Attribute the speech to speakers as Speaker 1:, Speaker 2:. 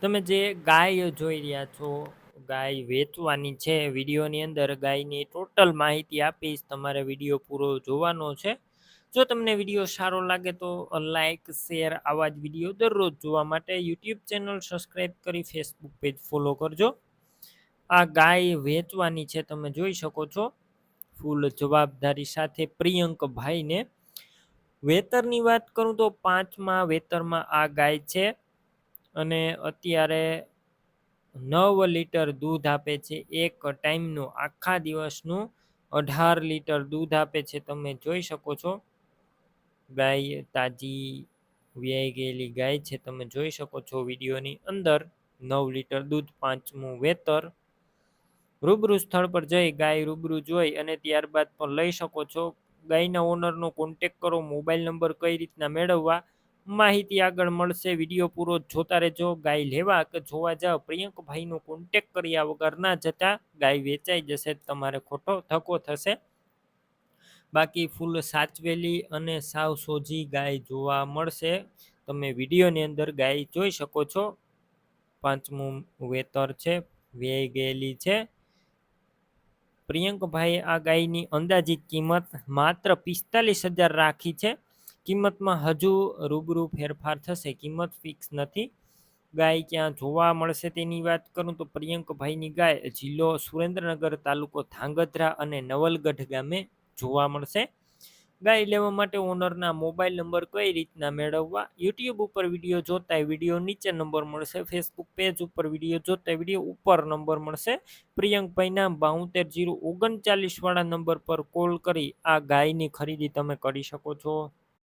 Speaker 1: તમે જે ગાય જોઈ રહ્યા છો, ગાય વેચવાની છે, વિડીયોની અંદર ગાયની ટોટલ માહિતી આપીશ, તમારે વીડિયો પૂરો જોવાનો છે. જો તમને વીડિયો સારો લાગે તો લાઇક શેર આવા જ વીડિયો દરરોજ જોવા માટે યુટ્યુબ ચેનલ સબસ્ક્રાઈબ કરી ફેસબુક પેજ ફોલો કરજો. આ ગાય વેચવાની છે, તમે જોઈ શકો છો. ફૂલ જવાબદારી સાથે પ્રિયંકભાઈને વેતરની વાત કરું તો પાંચમા વેતરમાં આ ગાય છે. અને અત્યારે નવ લીટર દૂધ આપે છે. એક ટાઈમનું આખા દિવસનું અઢાર લીટર દૂધ આપે છે. તમે જોઈ શકો છો. ગાય તાજી વ્યાઈ ગયેલી ગાય છે. તમે જોઈ શકો છો વિડીયોની અંદર નવ લીટર દૂધ પાંચમું વેતર. રૂબરૂ સ્થળ પર જઈ ગાય રૂબરૂ જોઈ અને ત્યારબાદ પણ લઈ શકો છો. ગાયના ઓનરનો કોન્ટેક કરો મોબાઈલ નંબર કઈ રીતના મેળવવા માહિતી આગળ મળશે. વીડિયો પૂરો જોતા રહેજો, ગાય લેવા કે જોવા જાવ પ્રિયંકભાઈનો કોન્ટેક કર્યા વગર ના જતા ગાય વેચાઈ જશે. તમારે ખોટો ધક્કો થશે. બાકી ફૂલ સાચવેલી અને સાવ સોજી ગાય જોવા મળશે. તમે વિડીયોની અંદર ગાય જોઈ શકો છો. પાંચમું વેતર છે વેઈ ગયેલી છે. પ્રિયંકભાઈ આ ગાયની અંદાજિત કિંમત માત્ર પિસ્તાલીસ હજાર રાખી છે. કિંમતમાં હજુ રૂબરૂ ફેરફાર થશે, કિંમત ફિક્સ નથી. ગાય ક્યાં જોવા મળશે તેની વાત કરું તો પ્રિયંકભાઈની ગાય જિલ્લો સુરેન્દ્રનગર તાલુકો ધાંગધ્રા અને નવલગઢ ગામે જોવા મળશે. ગાય લેવા માટે ઓનરના મોબાઈલ નંબર કઈ રીતના મેળવવા? યુટ્યુબ ઉપર વીડિયો જોતા વીડિયો નીચે નંબર મળશે, ફેસબુક પેજ ઉપર વીડિયો જોતા વીડિયો ઉપર નંબર મળશે. પ્રિયંકભાઈના બાઉતેર જીરો ઓગણચાલીસ વાળા નંબર પર કોલ કરી આ ગાયની ખરીદી તમે કરી શકો છો.